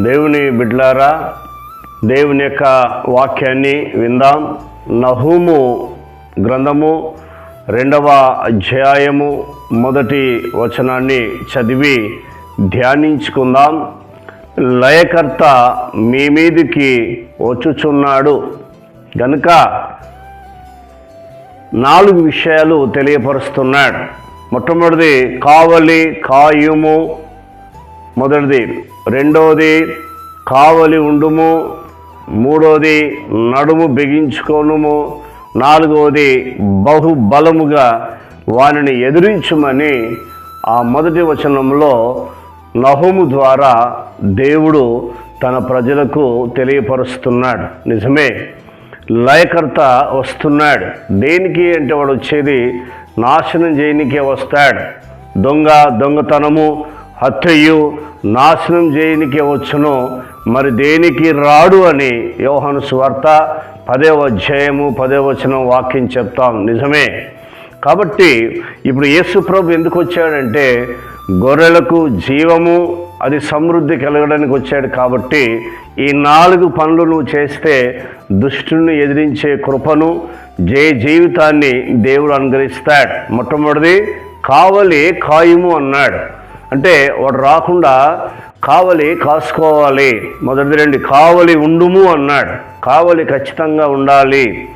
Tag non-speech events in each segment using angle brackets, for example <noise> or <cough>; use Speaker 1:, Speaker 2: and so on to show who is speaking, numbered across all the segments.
Speaker 1: దేవుని బిడ్లారా దేవుని యొక్క వాక్యాన్ని విందాం. నహూము గ్రంథము రెండవ అధ్యాయము మొదటి వచనాన్ని చదివి ధ్యానించుకుందాం. లయకర్త మీ మీదికి వచ్చుచున్నాడు. గనుక నాలుగు విషయాలు తెలియపరుస్తున్నాడు. మొట్టమొదటిది కావలి కాయుము మొదటిది. రెండవది కావలి ఉండుము. మూడవది నడుము బిగించుకోనుము. నాలుగవది బహుబలముగా వానిని ఎదిరించుమని ఆ మొదటి వచనంలో నహుము ద్వారా దేవుడు తన ప్రజలకు తెలియపరుస్తున్నాడు. నిజమే. లయకర్త వస్తున్నాడు. దేనికి అంటే వాడు వచ్చేది నాశనం చేయనికే వస్తాడు. దొంగ దొంగతనము హత్యయు నాశనం చేయనికి వచ్చును. మరి దేనికి రాడు అని యోహను స్వార్త పదే అధ్యాయము పదే వచనం వాక్యం చెప్తాం. నిజమే. కాబట్టి ఇప్పుడు యేసు ప్రభు ఎందుకు వచ్చాడంటే గొర్రెలకు జీవము అది సమృద్ధి కలగడానికి వచ్చాడు కాబట్టి ఈ నాలుగు పనులు నువ్వు చేస్తే దుష్టుని ఎదిరించే కృపను జయ జీవితాన్ని దేవుడు అనుగ్రహిస్తాడు. మొట్టమొదటిది కావలి కాయుము అన్నాడు. అంటే వాడు రాకుండా కావలి కాసుకోవాలి. మొదటిది రెండు కావలి ఉండుము అన్నాడు. కావలి ఖచ్చితంగా ఉండాలి.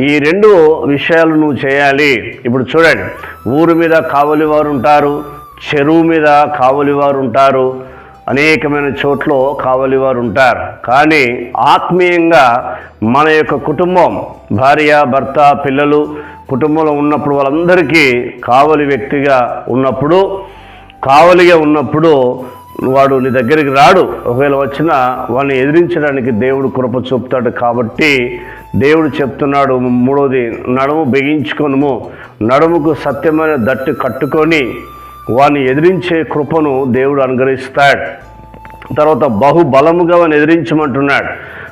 Speaker 1: ఈ రెండు విషయాలు నువ్వు చేయాలి. ఇప్పుడు చూడండి ఊరు మీద కావలి వారు ఉంటారు చెరువు మీద కావలి వారు ఉంటారు అనేకమైన చోట్ల కావలి వారు ఉంటారు. కానీ ఆత్మీయంగా మన యొక్క కుటుంబం భార్య భర్త పిల్లలు కుటుంబంలో ఉన్నప్పుడు వాళ్ళందరికీ కావలి వ్యక్తిగా ఉన్నప్పుడు కావలిగా ఉన్నప్పుడు వాడు నీ దగ్గరికి రాడు. ఒకవేళ వచ్చినా వాడిని ఎదిరించడానికి దేవుడు కృప చూపుతాడు కాబట్టి దేవుడు చెప్తున్నాడు మూడోది నడుము బిగించుకొనుము. నడుముకు సత్యమైన దట్టు కట్టుకొని వాడిని ఎదిరించే కృపను దేవుడు అనుగ్రహిస్తాడు. తర్వాత బహుబలముగా వాడిని ఎదిరించమంటున్నాడు.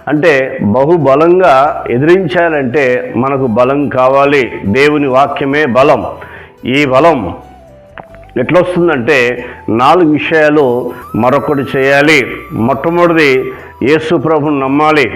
Speaker 1: అంటే బహుబలంగా ఎదిరించాలంటే మనకు బలం కావాలి. దేవుని వాక్యమే బలం. ఈ బలం ఎట్లా వస్తుందంటే నాలుగు విషయాలు మరొకటి చేయాలి. మొట్టమొదటిది యేసుప్రభుని నమ్మాలి.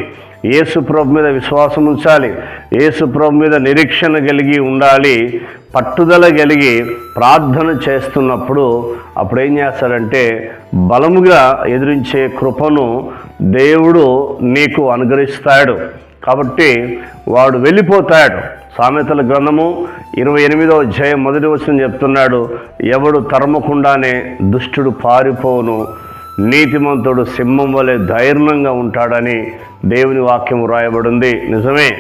Speaker 1: యేసుప్రభు మీద విశ్వాసం ఉంచాలి. యేసుప్రభు మీద నిరీక్షణ కలిగి ఉండాలి. పట్టుదల కలిగి ప్రార్థన చేస్తున్నప్పుడు అప్పుడు ఏం చేస్తాడంటే బలముగా ఎదిరించే కృపను దేవుడు నీకు అనుగ్రహిస్తాడు. కాబట్టి వాడు వెళ్ళిపోతాడు. సామెతల గ్రంథము ఇరవై ఎనిమిదో అధ్యాయం మొదటి వచ్చిన చెప్తున్నాడు ఎవడు తరమకుండానే దుష్టుడు పారిపోను నీతిమంతుడు సింహం వలె ధైర్యంగా ఉంటాడని దేవుని వాక్యం రాయబడింది నిజమే.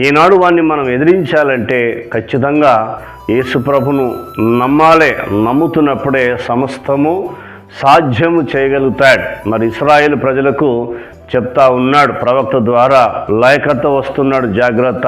Speaker 1: ఈనాడు వాడిని మనం ఎదిరించాలంటే ఖచ్చితంగా యేసుప్రభును నమ్మాలే నమ్ముతున్నప్పుడే సమస్తము సాధ్యము చేయగలుగుతాడు. మరి ఇస్రాయేల్ ప్రజలకు చెప్తా ఉన్నాడు. ప్రవక్త ద్వారా లయకత వస్తున్నాడు. జాగ్రత్త.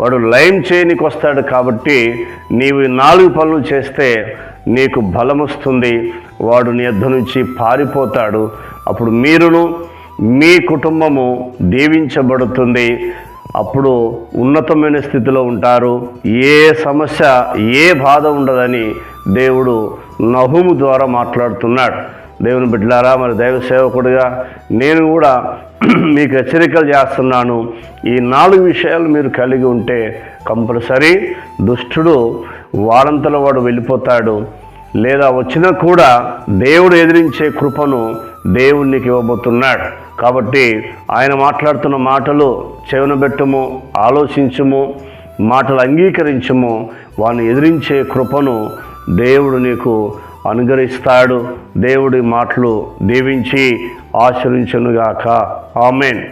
Speaker 1: వాడు లయం చేయనికి వస్తాడు కాబట్టి నీవు నాలుగు పనులు చేస్తే నీకు బలం వస్తుంది. వాడు నీ యొద్ద నుంచి పారిపోతాడు. అప్పుడు మీరును మీ కుటుంబము దీవించబడుతుంది. అప్పుడు ఉన్నతమైన స్థితిలో ఉంటారు. ఏ సమస్య ఏ బాధ ఉండదని దేవుడు నహుము ద్వారా మాట్లాడుతున్నాడు. దేవుని బిడ్డలారా మరి దైవ సేవకుడిగా నేను కూడా <clears throat> మీకు హెచ్చరికలు చేస్తున్నాను. ఈ నాలుగు విషయాలు మీరు కలిగి ఉంటే కంపల్సరీ దుష్టుడు వాడంతలో వాడు వెళ్ళిపోతాడు. లేదా వచ్చినా కూడా దేవుడు ఎదిరించే కృపను దేవునికి ఇవ్వబోతున్నాడు. కాబట్టి ఆయన మాట్లాడుతున్న మాటలు చెవినబెట్టము ఆలోచించము మాటలు అంగీకరించము వాడిని ఎదిరించే కృపను దేవుడు నీకు అనుగ్రహిస్తాడు. దేవుడి మాటలు దీవించి ఆచరించునుగాక. ఆమెన్.